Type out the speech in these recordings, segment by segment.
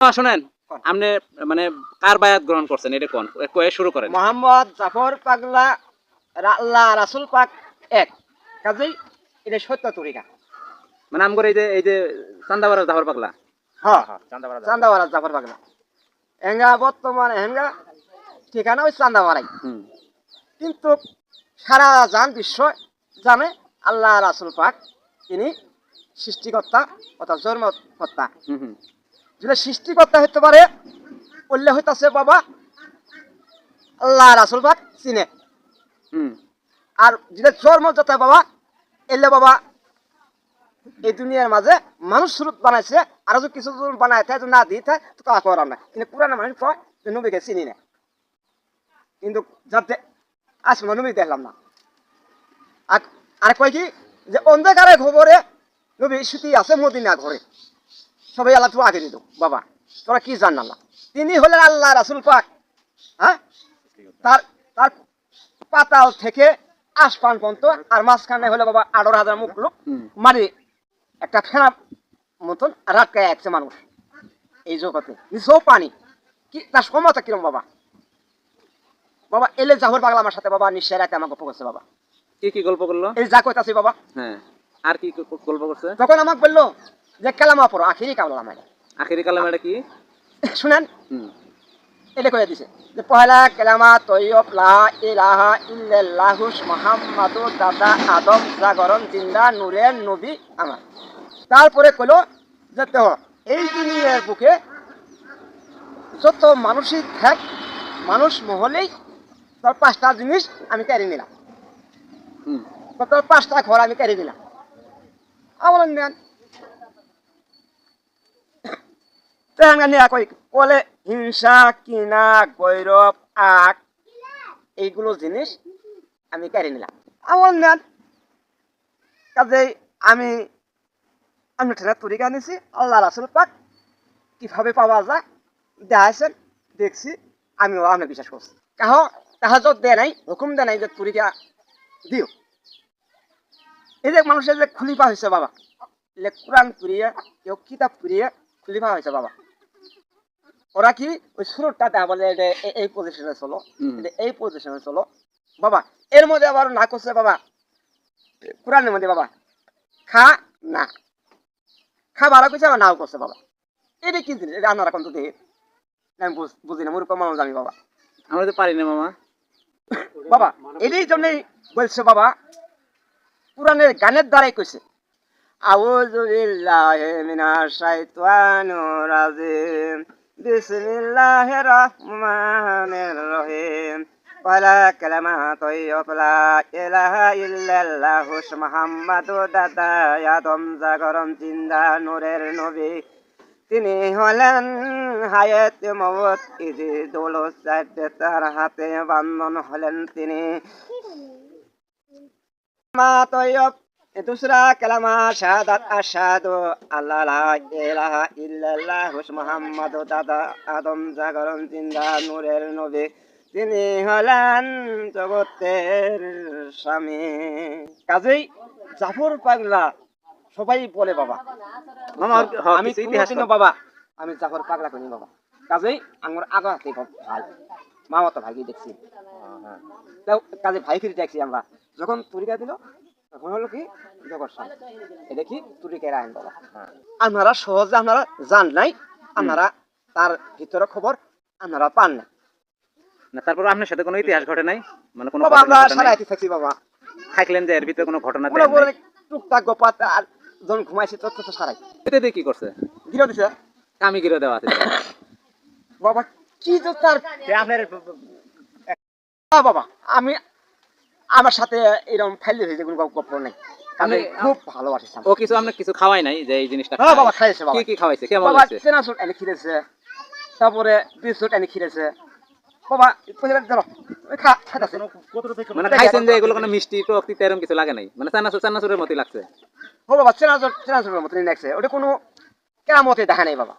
আ, শোনেন আপনি মানে কার বায়াত গ্রহণ করছেন? এটা কোন? কয়ে শুরু করেন। মোহাম্মদ জাফর পাগলা আল্লাহ রাসুল পাক এক। কাজেই এটা সত্য তরিকা। মানে এই যে এই যে চান্দাবাড়া জাফর পাগলা? হ্যাঁ জাফর। পাগলা। হেঙ্গা বর্তমান হেঙ্গা ঠিকানা ওই কিন্তু সারা জান বিশ্ব জানে আল্লাহ রাসুল পাক তিনি সৃষ্টিকর্তা অর্থাৎ জন্মকর্তা। হুম হুম। যদি সৃষ্টিকর্তা হতে পারে উল্লেখ হইতাছে বাবা আল্লাহ রাসুল পাক চিনে। হুম। আর যেটা জন্ম যাতে বাবা এলে বাবা এই দুনিয়ার মাঝে মানুষ স্রোত বানাইছে আর যদি কিছু বানায় থাকে না দিয়ে থাকে তো তা করার না কিন্তু পুরানো মানুষ কয় নবীকে চিনি না। কিন্তু যাতে আজ নবী দেখলাম না। আর- আর কয় কি? যে অন্ধকারে খবরে নবী সুতি আছে মদিনা ঘরে। সবাই আল্লাহ তো আগে দিত বাবা। তোরা কি জান না তিনি হলেন আল্লাহ রাসুল পাক হ্যাঁ? তার তার পাতাল থেকে আসপান পর্যন্ত আর মাঝখানে হলে বাবা আঠারো হাজার মুখ লোক। মারি একটা ফেনা মতন রাটকায় আছে মানুষ এই জগতে। নিচেও পানি কি তার ক্ষমতা কিরম বাবা? বাবা এলে জাহর পাগলা আমার সাথে বাবা নিশ্চয় রাতে আমাকে গল্প করছে বাবা। কি কি গল্প করল? এই যা কইতাছি বাবা। হ্যাঁ আর কি গল্প করছে? তখন আমাকে বলল যে কালামা পড়ো আখিরি কালাম আমার আখেরি কালাম এটা কি? শুনেন? এটা কয়ে দিছে যে পহেলা কেলামা তৈয়ব লা ইলাহা ইল্লাল্লাহুস মুহাম্মাদু দাদা আদম জাগরণ জিন্দা নূরের নবী আমার। তারপরে কইলো যে দেহ এই দুনিয়ার বুকে যত মানুষই থাক মানুষ মহলেই তোর পাঁচটা জিনিস আমি কেড়ে নিলাম। তোর পাঁচটা ঘর আমি কেড়ে নিলাম। আমার নেন। তেহাঙ্গা কই কলে হিংসা কিনা গৈরব আগ এইগুলো জিনিস আমি কেড়ে নিলাম আমার নেন কাজেই আমি আমি ঠেলা তরিকা নিছি আল্লাহ রাসুল পাক কীভাবে পাওয়া যায় দেখাইছেন দেখছি আমিও আপনার বিশ্বাস করছি কাহ তাহা যত দেয় নাই হুকুম দেয় নাই যে তরিকা দিও এই যে মানুষের যে খুলিফা হয়েছে বাবা এলে কোরআন পুড়িয়ে কেউ কিতাব পুড়িয়ে খুলিফা হয়েছে বাবা ওরা কি? ওই সুরটা দেওয়া বলে এই পজিশনে চলো। এই পজিশনে চলো। বাবা এর মধ্যে আবার না করছে বাবা। কোরআনের মধ্যে বাবা খা না। খা ভালো করছে আবার নাও করছে বাবা। এটা কি জিনিস? এটা আপনারা কিন্তু দেখে আমি বুঝি না মূর্খ মানুষ আমি বাবা। আমরা তো পারি না মামা। বাবা এটাই জন্যই বলছে বাবা কোরআনের গানের দ্বারাই কইছে। আউযু বিল্লাহি মিনাশ শাইতানির রাজিম। বিসমিল্লাহির রহমানির রহিম ওয়ালা কালামা তাইয়্যিব লা ইলাহা ইল্লাল্লাহু মুহাম্মাদু দাদা আদম জাগরণ জিন্দা নূরের নবী তিনি হলেন হায়াত মওত ইজি দৌলত চাইতে তার হাতে বান্ধন হলেন তিনি মা তৈয়ব দুসরা কালামা শাহাদাত আশহাদু আল্লাহ লা ইলাহা ইল্লাল্লাহ মুহাম্মাদু দাদা আদম জাগরণ জিন্দা নূরের নবী। তিনি হলেন জগতের স্বামী। কাজেই জাফর পাগলা সবাই বলে বাবা। আমি বাবা আমি জাফর পাগলা করি বাবা। কাজেই আমার আগা হাতে ভাই মামা তো ভাইকে দেখছি। কাজে ভাই ফিরে দেখছি আমরা। যখন তরিকা দিল তখন হলো কি সাম এটা কি আইন আপনারা সহজে আপনারা জান নাই আপনারা তার ভিতরে খবর আপনারা পান না না তারপর আপনার সাথে কোনো ইতিহাস ঘটে নাই? মানে কোনো বাবা আমরা সারা বাবা। থাকলেন যে এর ভিতরে কোনো ঘটনা দেন নাই? টুকটাক গোপাত আর যখন ঘুমাইছি তত তো সারাই। এতে দিয়ে কি করছে? গিরো দিছে। কামি গিরে দেওয়া আছে। বাবা কি তো তার আপনার বাবা আমি আমার সাথে এরকম ফেলে হয়েছে কোনো গল্প নেই। আমি আমি- খুব ভালোবাসি ও কিছু আপনার কিছু খাওয়াই নাই যে এই জিনিসটা হ্যাঁ বাবা খাইছে বাবা। কি কি খাওয়াইছে? কেমন বাবা লাগছে চেনাচুট এনে খিরেছে। তারপরে বিস্কুট এনে খিরেছে। বাবা পয়সা ধরো খা খাইতেছে। মানে খাইছেন যে এগুলো কোনো মিষ্টি টক তিতা এরকম কিছু লাগে নাই? মানে চানাচুর চানাচুরের মতই লাগছে। ও বাবা চেনাচুট চেনাচুটের মতো নেছে ওটা কোনো কেমতে দেখা নেই বাবা।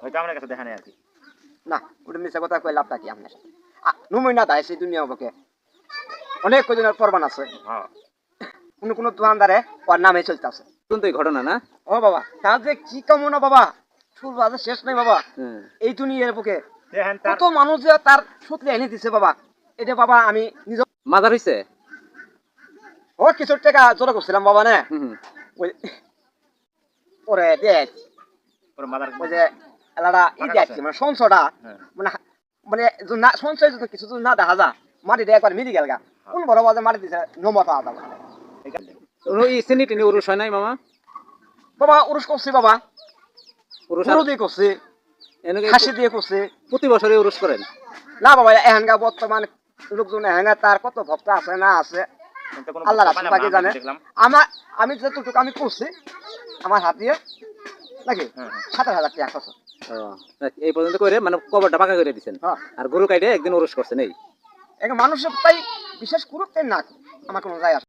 হয়তো আমার কাছে দেখা নেই আর কি। না ওটা মিশা কথা কই লাভটা কি আপনার সাথে? দুনিয়া ওকে অনেক কজনের প্রমাণ আছে। হ্যাঁ। কোনো কোনো দোকানদারে ওর নামে চলতে আছে শুনতো এই ঘটনা না? ও বাবা তার যে কি কামনা বাবা? ফুল বাজে শেষ নাই বাবা। হুম। এই দুনিয়ার বুকে। দেখেন কত মানুষ যে তার সত্যি এনে দিছে বাবা। এটা বাবা আমি নিজ মাজার হইছে? ও কিছু টাকা জোড়া করছিলাম বাবা না। ওই পরে দেখ। পুরো মাদার ওই যে এলাটা ই দেখছি মানে সঞ্চয়টা হ্যাঁ। মানে মানে সঞ্চয় যদি কিছু না দেখা যায় মাটি দিয়ে একবার মিলি গেল গা। কোন বড় বাজে মাটি দিছে? নম্বর পাওয়া যাবে ওই চিনি টিনি উরুস হয় নাই মামা? বাবা করছি বাবা। গরু দিয়ে করছি এনেকে খাসি দিয়ে করছি প্রতি বছরে উরুস করেন না বাবা বর্তমান লোকজন এহাঙ্গা তার কত ভক্ত আছে না আছে? আল্লাহ পাকে জানে? আমার আমি যতটুকু আমি করছি আমার হাত দিয়ে নাকি? হ্যাঁ, হ্যাঁ। সাতাশ হাজার টাকা খরচ এই পর্যন্ত করে মানে কবরটা পাকা করে হ্যাঁ আর গরু কাইটে একদিন উরুস করছেন এই এখন মানুষের তাই বিশেষ করুক তাই না আমার কোনো যায় আসে।